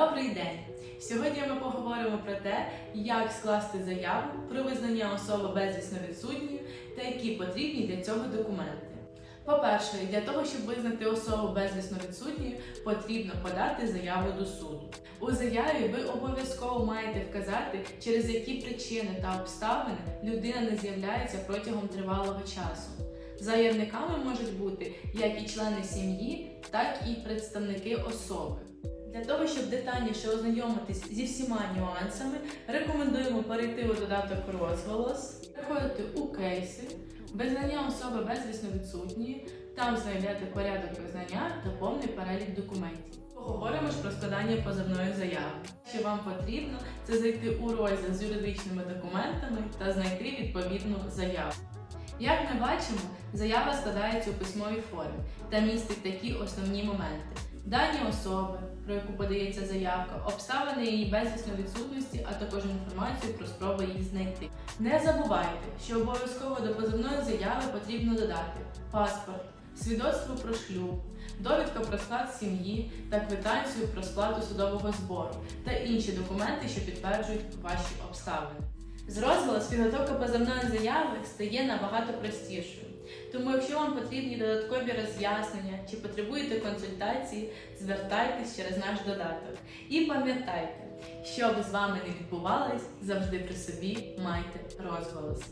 Добрий день! Сьогодні ми поговоримо про те, як скласти заяву про визнання особи безвісно відсутньою та які потрібні для цього документи. По-перше, для того, щоб визнати особу безвісно відсутньою, потрібно подати заяву до суду. У заяві ви обов'язково маєте вказати, через які причини та обставини людина не з'являється протягом тривалого часу. Заявниками можуть бути як і члени сім'ї, так і представники особи. Для того, щоб детальніше ознайомитись зі всіма нюансами, рекомендуємо перейти у додаток розголос, переходити у кейси, визнання особи безвісно відсутньої, там знайдете порядок визнання та повний перелік документів. Поговоримо ж про складання позовної заяви. Що вам потрібно, це зайти у розділ з юридичними документами та знайти відповідну заяву. Як ми бачимо, заява складається у письмовій формі та містить такі основні моменти: дані особи, про яку подається заявка, обставини її безвісно відсутності, а також інформацію про спроби її знайти. Не забувайте, що обов'язково до позовної заяви потрібно додати паспорт, свідоцтво про шлюб, довідка про склад сім'ї та квитанцію про сплату судового збору та інші документи, що підтверджують ваші обставини. З розголос підготовка позовної заяви стає набагато простішою. Тому, якщо вам потрібні додаткові роз'яснення чи потребуєте консультації, звертайтесь через наш додаток. І пам'ятайте, що б з вами не відбувалось, завжди при собі майте розголос.